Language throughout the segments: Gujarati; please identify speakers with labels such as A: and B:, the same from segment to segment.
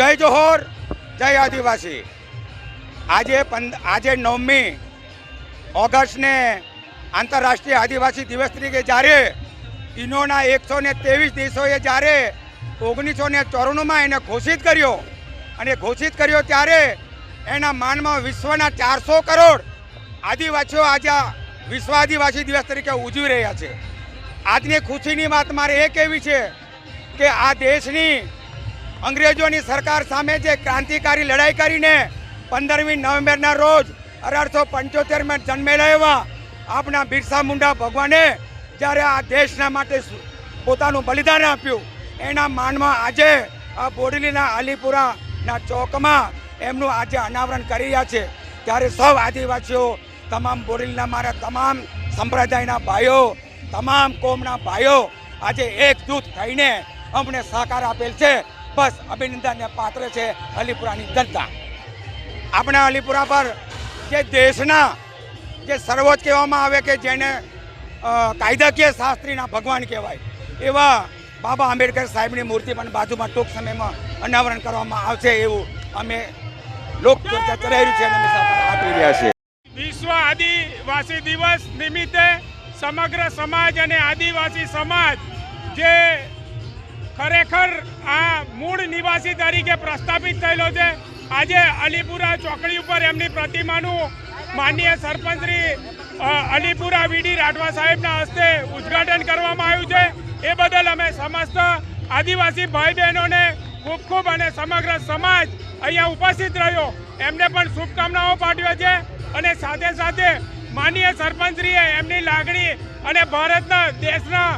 A: જય જોહોર, જય આદિવાસી. આજે પંદ, આજે નવમી ઓગસ્ટને આંતરરાષ્ટ્રીય આદિવાસી દિવસ તરીકે જ્યારે ઇનોના એકસો ને ત્રેવીસ દેશોએ જ્યારે ઓગણીસો ને ચોરાણુંમાં એને ઘોષિત કર્યો અને ઘોષિત કર્યો ત્યારે એના માનમાં વિશ્વના ચારસો કરોડ આદિવાસીઓ આજે વિશ્વ આદિવાસી દિવસ તરીકે ઉજવી રહ્યા છે. આજની ખુશીની વાત મારે એ કહેવી છે કે આ દેશની અંગ્રેજોની સરકાર સામે જે ક્રાંતિકારી લડાઈ કરીને પંદરમી નવેમ્બરના રોજ અઢારસો પંચોતેરમાં જન્મેલા એવા આપણા બિરસા મુંડા ભગવાને જ્યારે આ દેશના માટે પોતાનું બલિદાન આપ્યું, એના માનમાં આજે આ બોડેલીના અલીપુરાના ચોકમાં એમનું આજે અનાવરણ કરી રહ્યા છે. ત્યારે સૌ આદિવાસીઓ, તમામ બોડેલીના મારા તમામ સંપ્રદાયના ભાઈઓ, તમામ કોમના ભાઈઓ આજે એકજૂથ થઈને અમને સહકાર આપેલ છે. બસ અભિનંદનને પાત્ર છે અલીપુરાની જનતા. આપણા અલીપુરા પર જે દેશના જે સર્વોચ્ચ કહેવામાં આવે કે જેને કાયદાકીય શાસ્ત્રીના ભગવાન કહેવાય, એવા બાબા આંબેડકર સાહેબની મૂર્તિ પણ બાજુમાં ટૂંક સમયમાં અનાવરણ કરવામાં આવશે એવું અમે લોક ચર્ચા ચલાવી રહ્યું છે અને
B: વિશ્વ આદિવાસી દિવસ નિમિત્તે સમગ્ર સમાજ અને આદિવાસી સમાજ જે ખરેખર આ મૂળ નિવાસી તરીકે પ્રસ્થાપિત થયેલો છે. આજે અલીપુરા ચોકડી ઉપર એમની પ્રતિમાનું માનનીય સરપંચશ્રી અલીપુરા વીડી રાઠવા સાહેબના હસ્તે ઉદ્ઘાટન કરવામાં આવ્યું છે. એ બદલ અમે સમસ્ત આદિવાસી ભાઈ બહેનોને ખૂબ ખૂબ અને સમગ્ર સમાજ અહીંયા ઉપસ્થિત રહ્યો. એમને પણ શુભકામનાઓ પાઠવે છે અને સાથે સાથે માનનીય સરપંચશ્રીએ એમની લાગણી અને ભારતના દેશના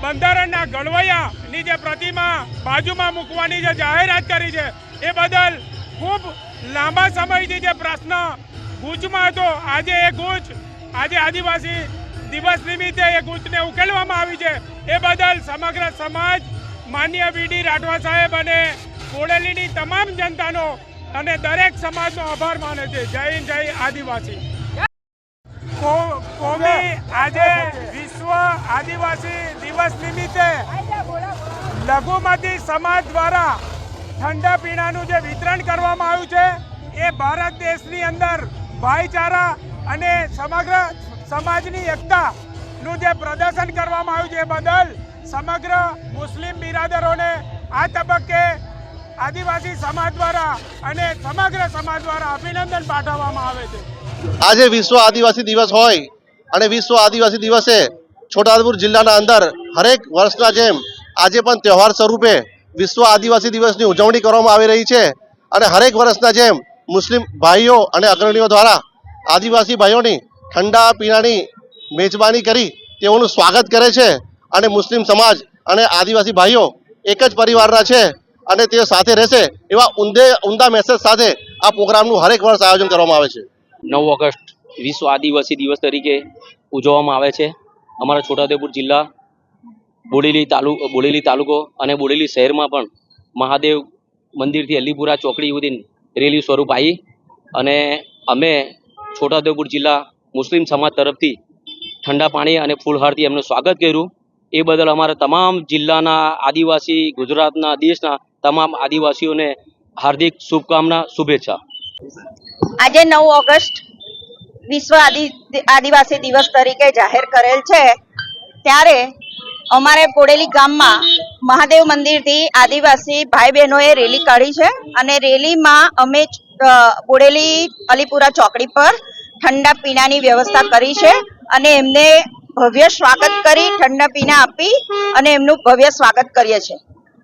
B: બંધારણના ઘડવૈયાની જે પ્રતિમા બાજુમાં મૂકવાની જે જાહેરાત કરી છે એ બદલ ખૂબ લાંબા સમયથી જે પ્રશ્ન ગૂંચમાં હતો. આજે એ ગૂંચ આજે આદિવાસી દિવસ નિમિત્તે એ ગૂંચને ઉકેલવામાં આવી છે. એ બદલ સમગ્ર સમાજ માન્ય વીડી રાઠવા સાહેબ અને બોડેલીની તમામ જનતાનો અને દરેક સમાજનો આભાર માને છે. જય હિન્દ જય આદિવાસી. કો- કોમી આજે આદિવાસી દિવસ નિમિત્તે લઘુમતી સમાજ દ્વારા ઠંડા પીણાનું જે વિતરણ કરવામાં આવ્યું છે, એ ભારત દેશની અંદર ભાઈચારા અને સમગ્ર સમાજની એકતાનું જે પ્રદર્શન કરવામાં આવ્યું છે, એ બદલ સમગ્ર મુસ્લિમ બિરાદરોને આ તબક્કે આદિવાસી સમાજ દ્વારા અને સમગ્ર સમાજ દ્વારા અભિનંદન પાઠવવામાં આવે છે.
C: આજે વિશ્વ આદિવાસી દિવસ હોય અને વિશ્વ આદિવાસી દિવસે છોટાઉદેપુર જિલ્લાના અંદર હરેક વર્ષના જેમ આજે પણ તહેવાર સ્વરૂપે વિશ્વ આદિવાસી દિવસની ઉજવણી કરવામાં આવી રહી છે અને હરેક વર્ષના જેમ મુસ્લિમ ભાઈઓ અને અગ્રણીઓ દ્વારા આદિવાસી ભાઈઓની ઠંડા, પીણાની મેજબાની કરી તેઓનું સ્વાગત કરે છે અને મુસ્લિમ સમાજ અને આદિવાસી ભાઈઓ એક જ પરિવારના છે અને તે સાથે રહેશે એવા ઊંધે ઉમદા મેસેજ સાથે આ પ્રોગ્રામનું હરેક વર્ષ આયોજન કરવામાં આવે છે.
D: નવ ઓગસ્ટ વિશ્વ આદિવાસી દિવસ તરીકે ઉજવવામાં આવે છે. અમારા છોટાઉદેપુર જિલ્લા, બોડેલી તાલુ, બોડેલી તાલુકો અને બોડેલી શહેરમાં પણ મહાદેવ મંદિરથી અલીપુરા ચોકડી સુધી રેલી સ્વરૂપ આવી અને અમે છોટાઉદેપુર જિલ્લા મુસ્લિમ સમાજ તરફથી ઠંડા પાણી અને ફૂલહારથી એમનું સ્વાગત કર્યું. એ બદલ અમારા તમામ જિલ્લાના આદિવાસી, ગુજરાતના, દેશના તમામ આદિવાસીઓને હાર્દિક શુભકામના, શુભેચ્છા.
E: આજે નવ ઓગસ્ટ વિશ્વ આદિ, આદિવાસી દિવસ તરીકે જાહેર કરેલ છે. ત્યારે અમારે પોડેલી ગામમાં મહાદેવ મંદિરથી આદિવાસી ભાઈ બહેનોએ રેલી કાઢી છે અને રેલીમાં અમે કોડેલી અલીપુરા ચોકડી પર ઠંડા પીણાની વ્યવસ્થા કરી છે અને એમને ભવ્ય સ્વાગત કરી, ઠંડા પીણા આપી અને એમનું ભવ્ય સ્વાગત કરીએ છીએ.